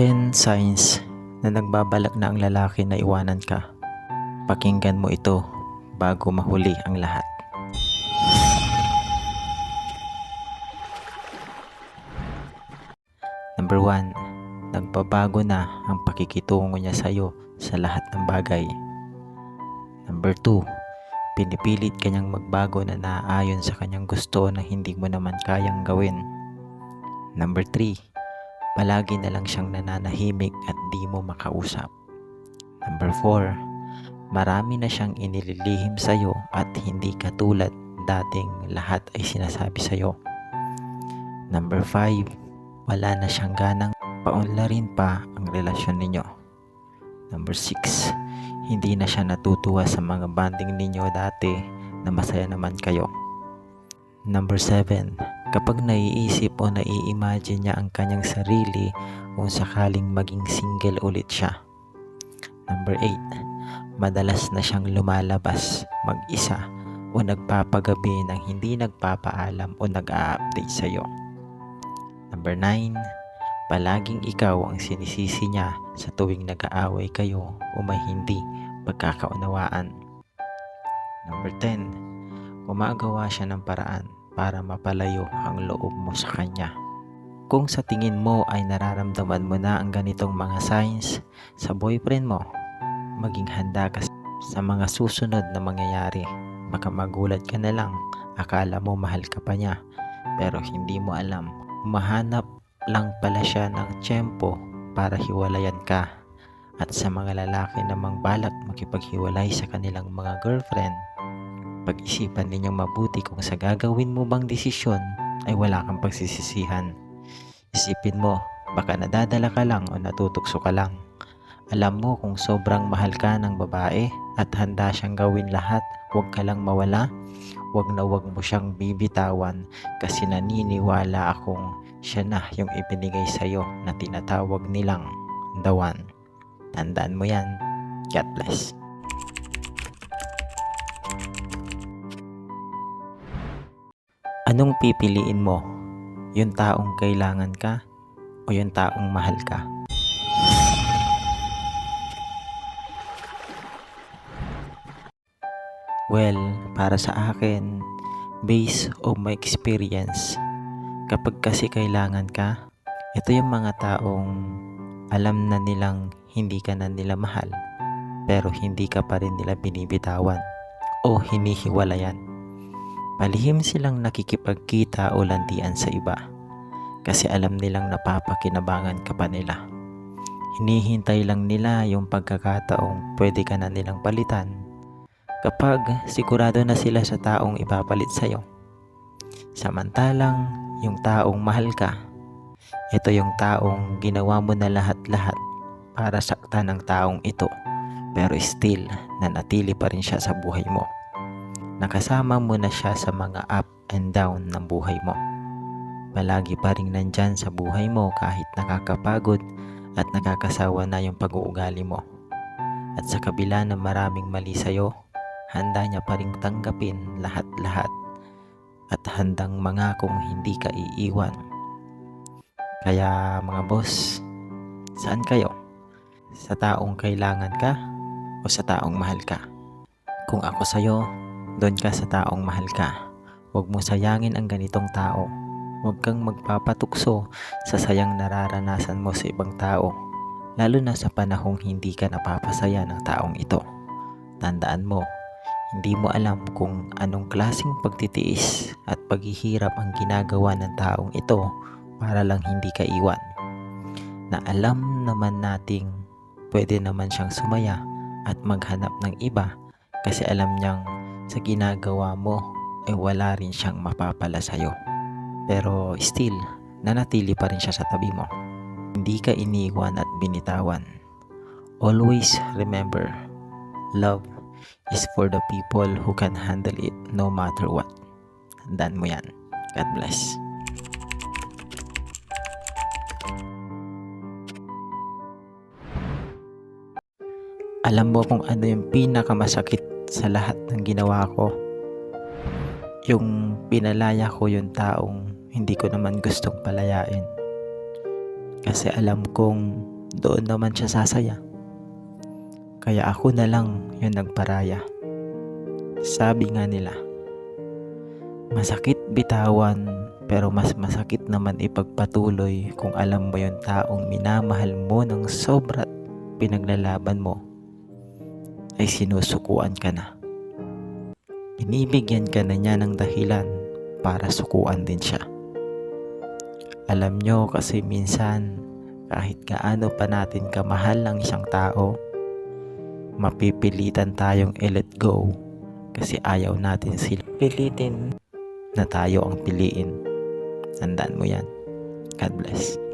10 signs na nagbabalak na ang lalaki na iwanan ka. Pakinggan mo ito bago mahuli ang lahat. Number 1. Nagbabago na ang pakikitungo niya sa iyo sa lahat ng bagay. Number 2. Pinipilit kanyang magbago na naaayon sa kanyang gusto na hindi mo naman kayang gawin. Number 3. Palagi na lang siyang nananahimik at di mo makausap. Number 4. Marami na siyang inililihim sa iyo at hindi katulad dating lahat ay sinasabi sa iyo. Number 5. Wala na siyang ganang paunlarin pa ang relasyon ninyo. Number 6. Hindi na siya natutuwa sa mga banding ninyo dati na masaya naman kayo. Number 7. Kapag naiisip o nai-imagine niya ang kanyang sarili kung sakaling maging single ulit siya. Number 8. Madalas na siyang lumalabas mag-isa o nagpapagabi nang hindi nagpapaalam o nag-a-update sa iyo. Number 9. Palaging ikaw ang sinisisi niya sa tuwing nag-aaway kayo o may hindi pagkakaunawaan. Number 10. Gumagawa siya ng paraan para mapalayo ang loob mo sa kanya. Kung sa tingin mo ay nararamdaman mo na ang ganitong mga signs sa boyfriend mo, maging handa ka sa mga susunod na mangyayari. Baka magulat ka na lang, akala mo mahal ka pa niya, pero hindi mo alam. Mahanap lang pala siya ng tiyempo para hiwalayan ka. At sa mga lalaki namang balak makipaghiwalay sa kanilang mga girlfriend, pag-isipan ninyong mabuti kung sa gagawin mo bang desisyon ay wala kang pagsisisihan. Isipin mo, baka nadadala ka lang o natutukso ka lang. Alam mo kung sobrang mahal ka ng babae at handa siyang gawin lahat, huwag ka lang mawala. Huwag na huwag mo siyang bibitawan kasi naniniwala akong siya na yung ibinigay sa'yo na tinatawag nilang one. Tandaan mo yan. God bless. Anong pipiliin mo? Yung taong kailangan ka o yung taong mahal ka? Well, para sa akin, based on my experience, kapag kasi kailangan ka, ito yung mga taong alam na nilang hindi ka na nila mahal, pero hindi ka pa rin nila binibitawan o hinihiwalayan. Palihim silang nakikipagkita o landian sa iba kasi alam nilang napapakinabangan ka pa nila. Hinihintay lang nila yung pagkakataong pwede ka na nilang palitan kapag sigurado na sila sa taong ipapalit sa'yo. Samantalang yung taong mahal ka, ito yung taong ginawa mo na lahat-lahat para saktan ng taong ito pero still nanatili pa rin siya sa buhay mo. Nakasama mo na siya sa mga up and down ng buhay mo. Palagi pa rin nandyan sa buhay mo kahit nakakapagod at nakakasawa na yung pag-uugali mo. At sa kabila ng maraming mali sa'yo, handa niya pa rin tanggapin lahat-lahat at handang mangakong hindi ka iiwan. Kaya mga boss, saan kayo? Sa taong kailangan ka o sa taong mahal ka? Kung ako sa'yo, doon ka sa taong mahal ka. Huwag mo sayangin ang ganitong tao. Huwag kang magpapatukso sa sayang nararanasan mo sa ibang tao. Lalo na sa panahong hindi ka napapasaya ng taong ito. Tandaan mo, hindi mo alam kung anong klaseng pagtitiis at paghihirap ang ginagawa ng taong ito para lang hindi ka iwan. Na alam naman nating pwede naman siyang sumaya at maghanap ng iba kasi alam niyang sa ginagawa mo ay wala rin siyang mapapala sa'yo. Pero still, nanatili pa rin siya sa tabi mo. Hindi ka iniwan at binitawan. Always remember, love is for the people who can handle it no matter what. Tandaan mo yan. God bless. Alam mo kung ano yung pinakamasakit sa lahat ng ginawa ko? Yung pinalaya ko yung taong hindi ko naman gustong palayain. Kasi alam kong doon naman siya sasaya. Kaya ako na lang yung nagparaya. Sabi nga nila, masakit bitawan pero mas masakit naman ipagpatuloy kung alam mo yung taong minamahal mo ng sobra't pinaglalaban mo ay sinusukuan ka na. Binibigyan ka na niya ng dahilan para sukuan din siya. Alam nyo kasi minsan kahit gaano pa natin kamahal ang isang tao, mapipilitan tayong i-let go kasi ayaw natin sila pilitin na tayo ang piliin. Tandaan mo yan. God bless.